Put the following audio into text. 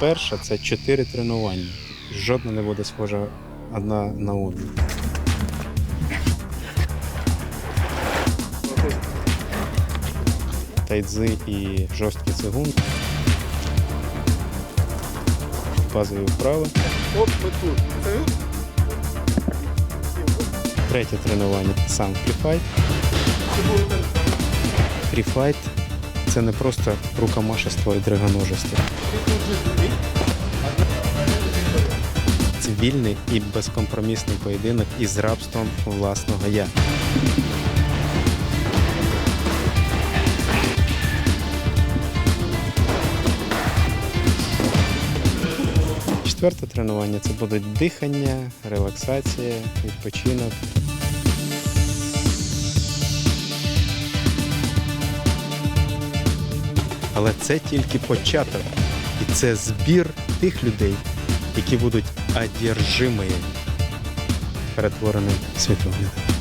перша це чотири тренування. Жодна не буде схожа одна на одну. Тайцзи і жорсткі цигун. Базові вправи. Оп, ми тут. Третє тренування сам фріфайт. Фріфайт це не просто рукомашество і дригоножество. Це вільний і безкомпромісний поєдинок із рабством власного я. Четверте тренування це будуть дихання, релаксація, відпочинок. Але це тільки початок. І це збір тих людей, які будуть одержимими перетвореним світоглядом.